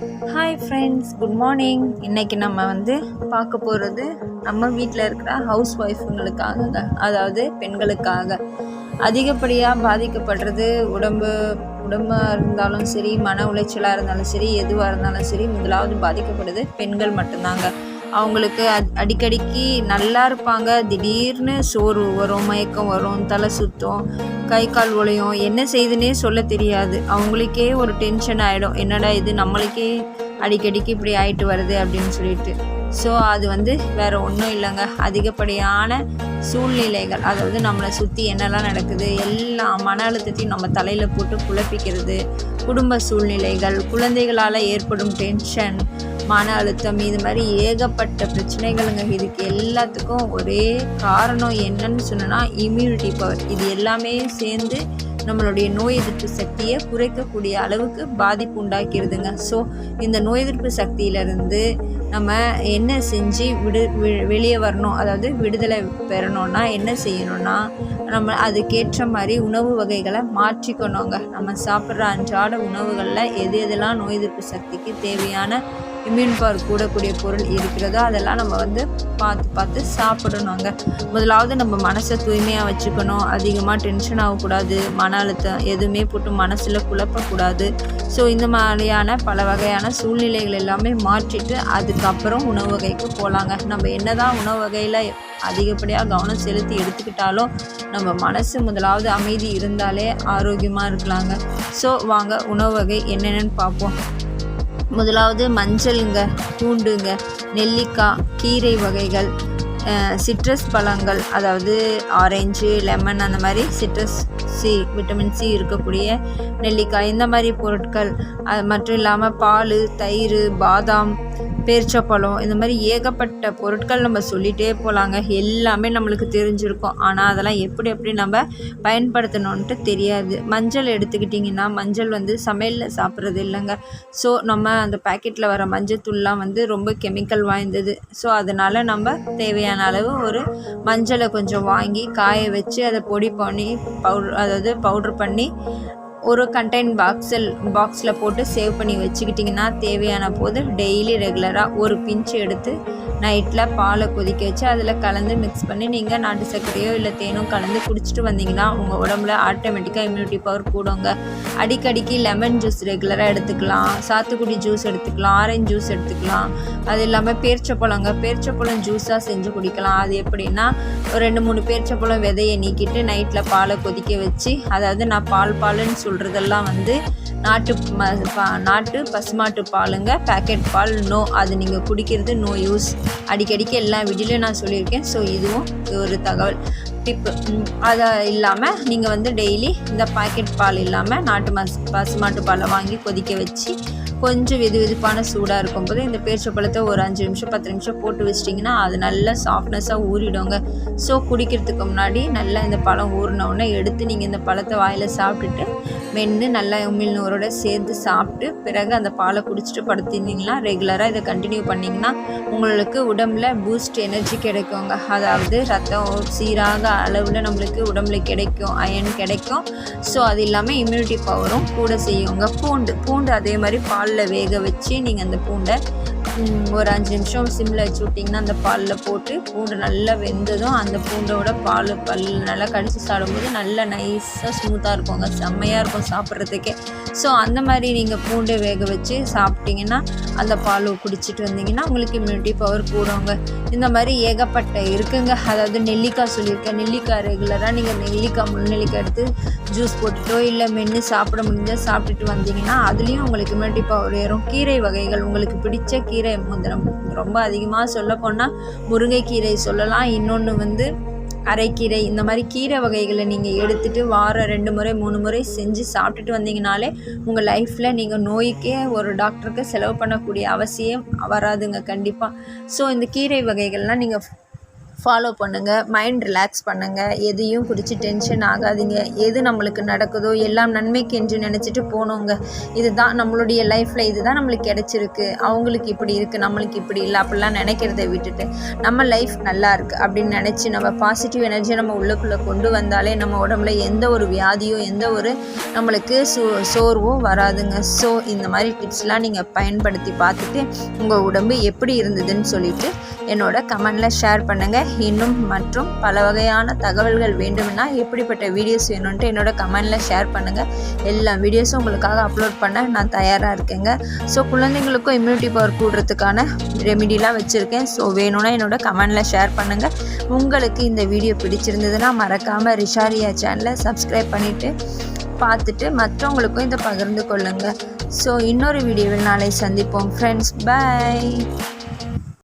Hi friends good morning இன்றைக்கி நம்ம வந்து பார்க்க போகிறது நம்ம வீட்டில் இருக்கிற ஹவுஸ் ஒய்ஃபுங்களுக்காக அதாவது பெண்களுக்காக. அதிகப்படியாக பாதிக்கப்படுறது உடம்பு உடம்பாக இருந்தாலும் சரி மன உளைச்சலாக இருந்தாலும் சரி எதுவாக இருந்தாலும் சரி முதலாவது பாதிக்கப்படுது பெண்கள் மட்டும்தாங்க. அவங்களுக்கு அடிக்கடிக்கு நல்லா இருப்பாங்க. திடீர்னு சோர்வு வரும் மயக்கம் வரும் தலை சுற்றும் கை கால் உழையும் என்ன செய்யுதுன்னே சொல்ல தெரியாது. அவங்களுக்கே ஒரு டென்ஷன் ஆகிடும் என்னடா இது? நம்மளுக்கே அடிக்கடிக்கு இப்படி ஆயிட்டு வருது அப்படின்னு சொல்லிட்டு. ஸோ அது வந்து வேறு ஒன்றும் இல்லைங்க. அதிகப்படியான சூழ்நிலைகள் அதாவது நம்மளை சுற்றி என்னெல்லாம் நடக்குது எல்லா மன அழுத்தத்தையும் நம்ம தலையில் போட்டு குழப்பிக்கிறது குடும்ப சூழ்நிலைகள் குழந்தைகளால் ஏற்படும் டென்ஷன் மன அழுத்தம் இது மாதிரி ஏகப்பட்ட பிரச்சனைகளுங்க. இதுக்கு எல்லாத்துக்கும் ஒரே காரணம் என்னன்னு சொன்னால் இம்யூனிட்டி பவர் இது எல்லாமே சேர்ந்து நம்மளுடைய நோய் எதிர்ப்பு சக்தியை குறைக்கக்கூடிய அளவுக்கு பாதிப்பு உண்டாக்கிடுதுங்க ஸோ இந்த நோய் எதிர்ப்பு சக்தியிலேருந்து நம்ம என்ன செஞ்சு விடு வெளியே வரணும் அதாவது விடுதலை பெறணும்னா என்ன செய்யணும்னா நம்ம அதுக்கேற்ற மாதிரி உணவு வகைகளை மாற்றிக்கணுங்க. நம்ம சாப்பிட்ற அன்றாட உணவுகளில் எது எதெல்லாம் நோய் எதிர்ப்பு சக்திக்கு தேவையான இம்யூன் பவர் கூடக்கூடிய பொருள் இருக்கிறதோ அதெல்லாம் நம்ம வந்து பார்த்து பார்த்து சாப்பிடணுங்க முதலாவது நம்ம மனசை தூய்மையாக வச்சுக்கணும். அதிகமாக டென்ஷன் ஆகக்கூடாது. மன அழுத்தம் எதுவுமே போட்டு மனசில் குழப்பக்கூடாது. ஸோ இந்த மாதிரியான பல வகையான சூழ்நிலைகள் எல்லாமே மாற்றிட்டு அதுக்கப்புறம் உணவு வகைக்கு போகலாங்க நம்ம என்ன தான் உணவு வகையில் அதிகப்படியாக கவனம் செலுத்தி எடுத்துக்கிட்டாலும் நம்ம மனசு முதலாவது அமைதி இருந்தாலே ஆரோக்கியமாக இருக்கலாங்க. ஸோ வாங்க உணவு வகை என்னென்னு பார்ப்போம். முதலாவது மஞ்சளுங்க பூண்டுங்க நெல்லிக்காய் கீரை வகைகள் சிட்ரஸ் பழங்கள் அதாவது ஆரஞ்சு லெமன் அந்த மாதிரி சிட்ரஸ் சி விட்டமின் சி இருக்கக்கூடிய நெல்லிக்காய் இந்த மாதிரி பொருட்கள். அது மட்டும் இல்லாமல் பால் தயிர் பாதாம் பேரிச்சப்பழம் இந்த மாதிரி ஏகப்பட்ட பொருட்கள் நம்ம சொல்லிகிட்டே போகலாங்க எல்லாமே நம்மளுக்கு தெரிஞ்சிருக்கும். ஆனால் அதெல்லாம் எப்படி எப்படி நம்ம பயன்படுத்தணுன்ட்டு தெரியாது. மஞ்சள் எடுத்துக்கிட்டிங்கன்னா மஞ்சள் வந்து சமையலில் சாப்பிட்றது இல்லைங்க. ஸோ நம்ம அந்த பேக்கெட்டில் வர மஞ்சள் தூள்லாம் வந்து ரொம்ப கெமிக்கல் வாய்ந்தது. ஸோ அதனால் நம்ம தேவையான அளவு ஒரு மஞ்சளை கொஞ்சம் வாங்கி காய வச்சு அதை பொடி பண்ணி பவுட்ரு அதாவது பவுட்ரு பண்ணி ஒரு கண்டெய்ன் பாக்ஸில் பாக்ஸில் போட்டு சேவ் பண்ணி வச்சுக்கிட்டிங்கன்னா தேவையான போது டெய்லி ரெகுலராக ஒரு பிஞ்சு எடுத்து நைட்டில் பாலை கொதிக்க வச்சு அதில் கலந்து மிக்ஸ் பண்ணி நீங்கள் நாட்டு சர்க்கரையோ இல்லை தேனோ கலந்து குடிச்சிட்டு வந்தீங்கன்னா உங்கள் உடம்புல ஆட்டோமேட்டிக்காக இம்யூனிட்டி பவர் கூடுங்க. அடிக்கடிக்கு லெமன் ஜூஸ் ரெகுலராக எடுத்துக்கலாம். சாத்துக்குடி ஜூஸ் எடுத்துக்கலாம். ஆரஞ்சு ஜூஸ் எடுத்துக்கலாம். அது இல்லாமல் பேர்ச்சப்பழங்க பேர்ச்சப்பழம் ஜூஸாக செஞ்சு குடிக்கலாம். அது எப்படின்னா ஒரு ரெண்டு மூணு பேர்ச்சப்பழம் விதையை நீக்கிட்டு நைட்டில் பாலை கொதிக்க வச்சு அதாவது நான் பால் பாலுன்னு சொல்கிறதெல்லாம் வந்து நாட்டு ம நாட்டு பசுமாட்டு பாலுங்க. பேக்கெட் பால் நோ அது நீங்கள் குடிக்கிறது நோ யூஸ் அடிக்கடிக்கு எல்லா வீடியோலையும் நான் சொல்லியிருக்கேன். ஸோ இதுவும் ஒரு தகவல். டிப்பு அதை இல்லாமல் நீங்கள் வந்து டெய்லி இந்த பாக்கெட் பால் இல்லாமல் நாட்டு மஸ் பசுமாட்டு பாலை வாங்கி கொதிக்க வச்சு கொஞ்சம் வெது வெதுப்பான சூடாக இருக்கும்போது இந்த பேரிச்சப்பழத்தை ஒரு அஞ்சு நிமிஷம் பத்து நிமிஷம் போட்டு வச்சிட்டிங்கன்னா அது நல்லா சாஃப்ட்னஸாக ஊறிடுங்க. ஸோ குடிக்கிறதுக்கு முன்னாடி நல்லா இந்த பழம் ஊறினவுடனே எடுத்து நீங்கள் இந்த பழத்தை வாயில் சாப்பிட்டுட்டு மென்று நல்லா உமிழ்நூரோட சேர்த்து சாப்பிட்டு பிறகு அந்த பாலை குடிச்சிட்டு படுத்திருந்தீங்கன்னா ரெகுலராக இதை கண்டினியூ பண்ணிங்கன்னா உங்களுக்கு உடம்புல பூஸ்ட் எனர்ஜி கிடைக்குங்க. அதாவது ரத்தம் சீராக அளவில் நம்மளுக்கு உடம்புல கிடைக்கும் அயன் கிடைக்கும். ஸோ அது இல்லாமல் இம்யூனிட்டி பவரும் கூட செய்யுங்க. பூண்டு பூண்டு அதே மாதிரி பால் பாலில் வேக வச்சு நீங்கள் அந்த பூண்டை ஒரு அஞ்சு நிமிஷம் சிம்மில் வச்சு விட்டிங்கன்னா அந்த பாலில் போட்டு பூண்டு நல்லா வெந்ததும் அந்த பூண்டோட பால் பல் நல்லா கடித்து சாப்பிடும்போது நல்லா நைஸாக ஸ்மூத்தாக இருக்குங்க செம்மையாக இருக்கும் சாப்பிட்றதுக்கே. ஸோ அந்த மாதிரி நீங்கள் பூண்டு வேக வச்சு சாப்பிட்டிங்கன்னா அந்த பால் குடிச்சிட்டு வந்தீங்கன்னா உங்களுக்கு இம்யூனிட்டி பவர் கூடுங்க. இந்த மாதிரி ஏகப்பட்ட இருக்குங்க. அதாவது நெல்லிக்காய் சொல்லியிருக்கேன். நெல்லிக்காய் ரெகுலராக நீங்கள் நெல்லிக்காய் முள் நெல்லிக்காய் எடுத்து ஜூஸ் போட்டுட்டோ இல்லை மென்று சாப்பிட முடிஞ்சால் சாப்பிட்டுட்டு வந்தீங்கன்னா அதுலேயும் உங்களுக்கு இம்யூனிட்டி பவர் ஏறும். கீரை வகைகள் உங்களுக்கு பிடிச்ச கீரை கீரை முந்திரம் ரொம்ப அதிகமாக சொல்ல போனால் முருங்கைக்கீரை சொல்லலாம். இன்னொன்று வந்து அரைக்கீரை. இந்த மாதிரி கீரை வகைகளை நீங்கள் எடுத்துகிட்டு வாரம் ரெண்டு முறை மூணு முறை செஞ்சு சாப்பிட்டுட்டு வந்தீங்கனாலே உங்கள் லைஃப்பில் நீங்கள் நோய்க்கே ஒரு டாக்டருக்கு செலவு பண்ணக்கூடிய அவசியம் வராதுங்க கண்டிப்பாக ஸோ இந்த கீரை வகைகள்லாம் நீங்கள் ஃபாலோ பண்ணுங்கள் மைண்ட் ரிலாக்ஸ் பண்ணுங்கள் எதையும் குடித்து டென்ஷன் ஆகாதீங்க எது நம்மளுக்கு நடக்குதோ எல்லாம் நன்மைக்கு என்று நினச்சிட்டு போனோங்க. இதுதான் நம்மளுடைய லைஃப்பில் இதுதான் நம்மளுக்கு கிடச்சிருக்கு. அவங்களுக்கு இப்படி இருக்குது நம்மளுக்கு இப்படி இல்லை அப்படிலாம் நினைக்கிறத விட்டுட்டு நம்ம லைஃப் நல்லா இருக்குது அப்படின்னு நினச்சி நம்ம பாசிட்டிவ் எனர்ஜியை நம்ம உள்ளுக்குள்ளே கொண்டு வந்தாலே நம்ம உடம்புல எந்த ஒரு வியாதியோ எந்த ஒரு நம்மளுக்கு சோ சோர்வும் வராதுங்க. ஸோ இந்த மாதிரி டிப்ஸ்லாம் நீங்கள் பயன்படுத்தி பார்த்துட்டு உங்கள் உடம்பு எப்படி இருந்ததுன்னு சொல்லிட்டு என்னோட கமெண்டில் ஷேர் பண்ணுங்கள் இன்னும் மற்றும் பல வகையான தகவல்கள் வேண்டும்னா எப்படிப்பட்ட வீடியோஸ் வேணும்ன்ட்டு என்னோட கமெண்டில் ஷேர் பண்ணுங்கள் எல்லா வீடியோஸும் உங்களுக்காக அப்லோட் பண்ண நான் தயாராக இருக்கேங்க. ஸோ குழந்தைங்களுக்கும் இம்யூனிட்டி பவர் கூடுறதுக்கான ரெமிடிலாம் வச்சுருக்கேன். ஸோ வேணும்னா என்னோட கமெண்டில் ஷேர் பண்ணுங்கள் உங்களுக்கு இந்த வீடியோ பிடிச்சிருந்ததுன்னா மறக்காமல் ரிஷாரியா சேனலை சப்ஸ்கிரைப் பண்ணிவிட்டு பார்த்துட்டு மற்றவங்களுக்கும் இதை பகிர்ந்து கொள்ளுங்கள் ஸோ இன்னொரு வீடியோவில் நாளை சந்திப்போம். Friends by